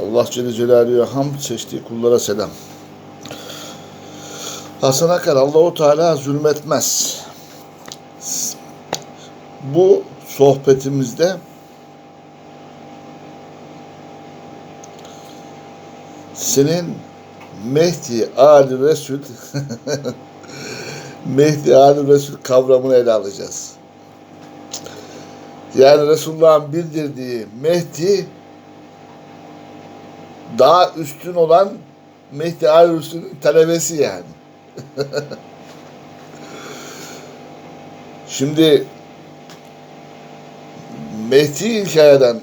Allah Celle Celaluhu'ya hamd seçtiği kullara selam. Hasan Akar Allahu Teala zulmetmez. Bu sohbetimizde senin Mehdi Ali Resul Mehdi Ali Resul kavramını ele alacağız. Yani Resulullah'ın bildirdiği Mehdi daha üstün olan Mehdi Ali Resul'ün talebesi yani. Şimdi Mehdi'yi inkar eden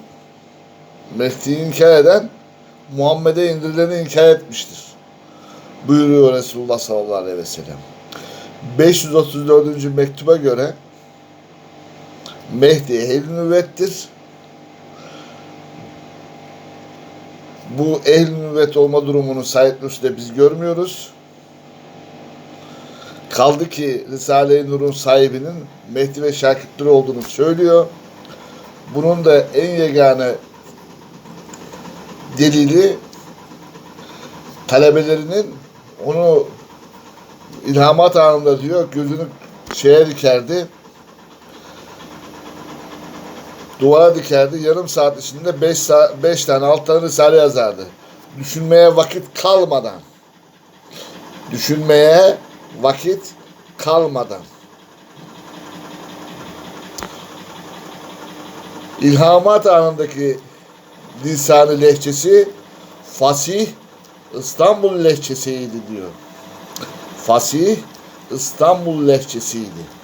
Mehdi'yi inkar eden Muhammed'e indirileni inkar etmiştir. Buyuruyor Resulullah sallallahu aleyhi ve sellem. 534. mektuba göre Mehdi ehl-i nübvettir. Bu ehl-i nübvet olma durumunu Said Nursi'de biz görmüyoruz. Kaldı ki Risale-i Nur'un sahibinin Mehdi ve şakirtleri olduğunu söylüyor. Bunun da en yegane delili talebelerinin onu ilhamat anında diyor gözünü şeye dikerdi duvara dikerdi yarım saat içinde beş, saat, beş tane alt tane risale yazardı. Düşünmeye vakit kalmadan düşünmeye vakit kalmadan İlhamat anındaki lisanı lehçesi fasih İstanbul lehçesiydi diyor. Fasih İstanbul lehçesiydi.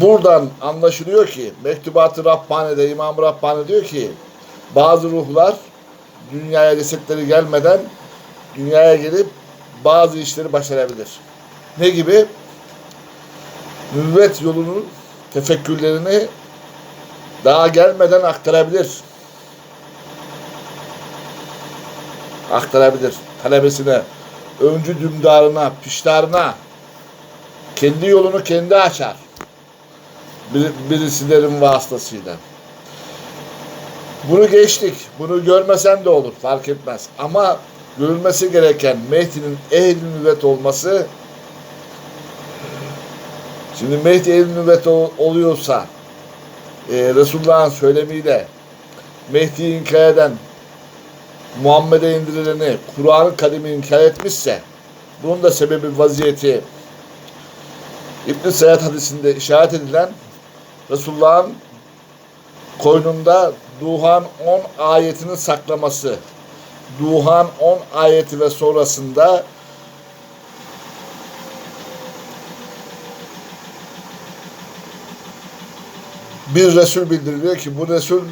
Buradan anlaşılıyor ki Mektubat-ı Rabbani'de İmam Rabbani diyor ki bazı ruhlar dünyaya cesetleri gelmeden dünyaya gelip bazı işleri başarabilir. Ne gibi? Nübüvvet yolunun tefekkürlerini daha gelmeden aktarabilir. Aktarabilir. Talebesine, öncü dümdarına, piştarına kendi yolunu kendi açar. Bir, birisilerin vasıtasıyla. Bunu geçtik. Bunu görmesen de olur. Fark etmez. Ama görülmesi gereken Mehdi'nin ehl-i nübvet olması Şimdi Mehdi ehl-i nübvet ol- oluyorsa e, Resulullah'ın söylemiyle Mehdi'yi inkar eden Muhammed'e indirileni Kur'an-ı Kerim'i inkar etmişse bunun da sebebi vaziyeti İbn-i Seyyad hadisinde işaret edilen Resulullah'ın koynunda Duhan 10 ayetini saklaması. Duhan 10 ayeti ve sonrasında bir Resul bildiriliyor ki bu Resul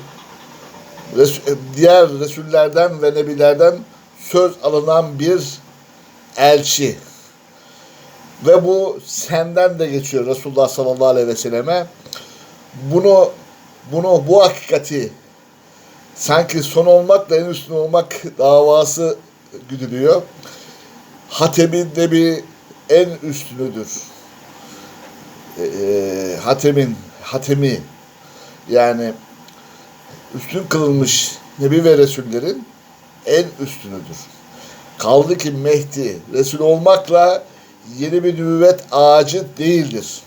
Resul- diğer Resullerden ve Nebilerden söz alınan bir elçi. Ve bu senden de geçiyor Resulullah sallallahu aleyhi ve selleme. Bunu bunu bu hakikati sanki son olmakla en üstün olmak davası güdülüyor. Hatemin nebi en üstünüdür. Ee, hatemin, hatemi yani üstün kılınmış nebi ve resullerin en üstünüdür. Kaldı ki Mehdi Resul olmakla yeni bir nübüvvet ağacı değildir.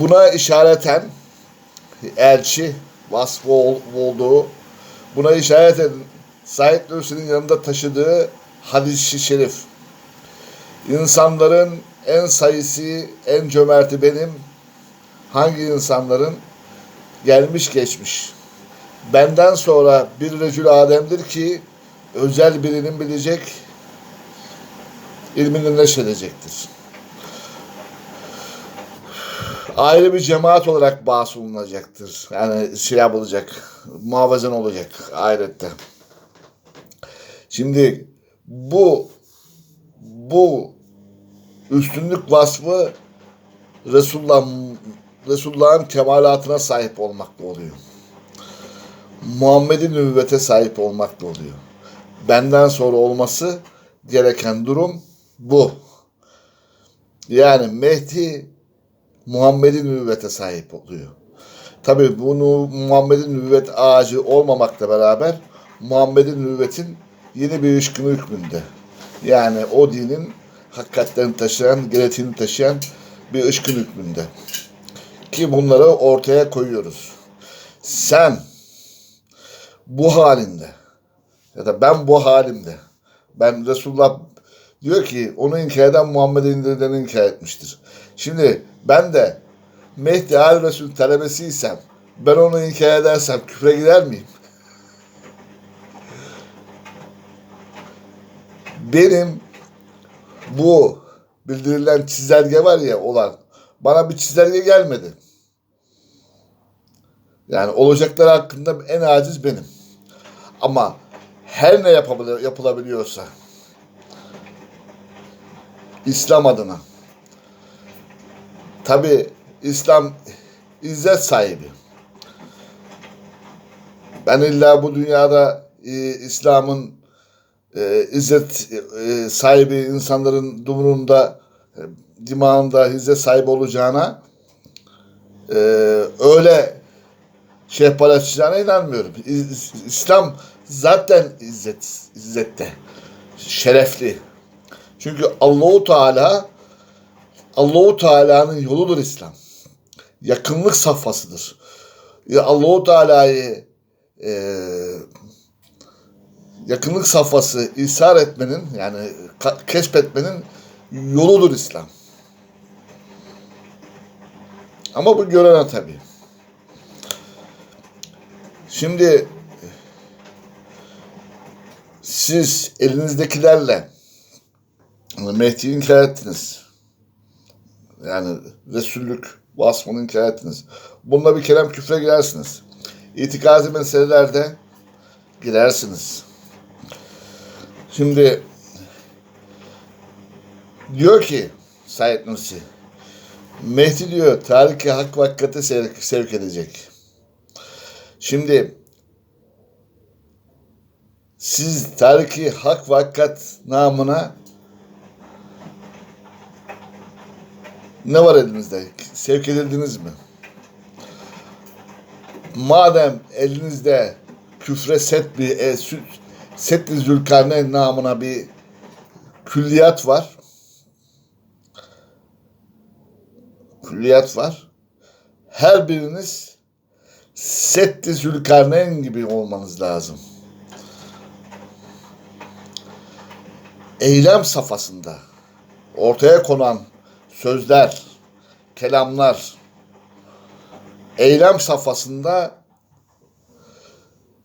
Buna işareten elçi vasfı ol- olduğu, buna işaret eden Said Nursi'nin yanında taşıdığı hadis-i şerif. İnsanların en sayısı, en cömerti benim. Hangi insanların? Gelmiş geçmiş. Benden sonra bir recül Adem'dir ki özel birinin bilecek, ilmini neşredecektir. Ayrı bir cemaat olarak bağış. Yani şey yapılacak, muhafazen olacak ahirette. Şimdi bu bu üstünlük vasfı Resulullah Resulullah'ın kemalatına sahip olmakla oluyor. Muhammed'in nübüvvete sahip olmakla oluyor. Benden sonra olması gereken durum bu. Yani Mehdi Muhammed'in nübüvvete sahip oluyor. Tabi bunu Muhammed'in nübüvvet ağacı olmamakla beraber Muhammed'in nübüvvetin yeni bir ışkını hükmünde. Yani o dinin hakikatlerini taşıyan, gerektiğini taşıyan bir ışkın hükmünde. Ki bunları ortaya koyuyoruz. Sen bu halinde ya da ben bu halimde ben Resulullah diyor ki onu inkar eden Muhammed'e indirileni inkar etmiştir. Şimdi ben de Mehdi Ali Resul talebesiysem ben onu inkar edersem küfre girer miyim? Benim bu bildirilen çizelge var ya olan bana bir çizelge gelmedi. Yani olacaklar hakkında en aciz benim. Ama her ne yapabilir, yapılabiliyorsa İslam adına tabi İslam izzet sahibi. Ben illa bu dünyada e, İslam'ın e, izzet e, sahibi insanların dumurunda, e, dimağında izzet sahibi olacağına e, öyle şehpal açacağına inanmıyorum. İslam zaten izzet, izzette, şerefli. Çünkü Allahu Teala Allahu Teala'nın yoludur İslam. Yakınlık safhasıdır. Allahu Teala'yı e, yakınlık safhası ishar etmenin yani keşfetmenin yoludur İslam. Ama bu görene tabii. Şimdi siz elinizdekilerle Mehdi'yi inkar ettiniz. Yani Resullük vasfını inkar ettiniz. Bununla bir kerem küfre girersiniz. İtikazi meselelerde girersiniz. Şimdi diyor ki Said Nursi Mehdi diyor tariki hak ve sevk edecek. Şimdi siz tariki hak ve hakikat namına ne var elinizde? Sevk edildiniz mi? Madem elinizde küfre set bir e, Setli Zülkarneyn namına bir külliyat var. Külliyat var. Her biriniz Setli Zülkarneyn gibi olmanız lazım. Eylem safhasında ortaya konan sözler, kelamlar, eylem safhasında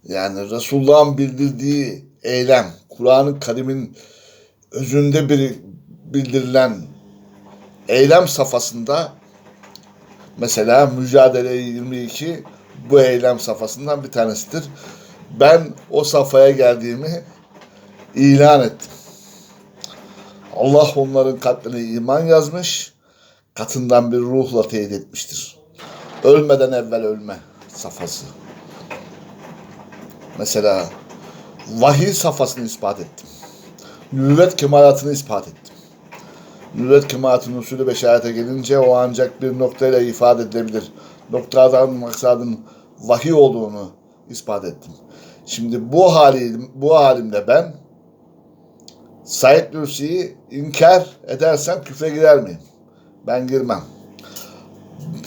yani Resulullah'ın bildirdiği eylem, Kur'an-ı Kerim'in özünde bir bildirilen eylem safhasında mesela Mücadele 22 bu eylem safhasından bir tanesidir. Ben o safhaya geldiğimi ilan ettim. Allah onların kalplerine iman yazmış, katından bir ruhla teyit etmiştir. Ölmeden evvel ölme safhası. Mesela vahiy safhasını ispat ettim. Nüvvet kemalatını ispat ettim. Nüvvet kemalatının usulü beşarete gelince o ancak bir noktayla ifade edilebilir. Noktadan maksadın vahiy olduğunu ispat ettim. Şimdi bu hali, bu halimde ben Said Nursi'yi inkar edersem küfre girer miyim? Ben girmem.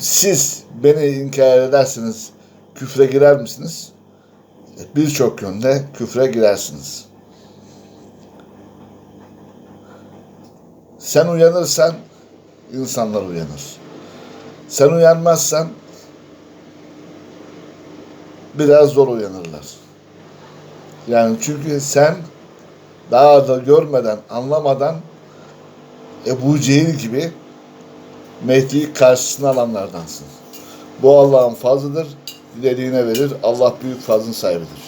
Siz beni inkar ederseniz küfre girer misiniz? Birçok yönde küfre girersiniz. Sen uyanırsan insanlar uyanır. Sen uyanmazsan biraz zor uyanırlar. Yani çünkü sen daha da görmeden, anlamadan Ebu Cehil gibi Mehdi'yi karşısına alanlardansın. Bu Allah'ın fazlıdır. Dilediğine verir. Allah büyük fazlın sahibidir.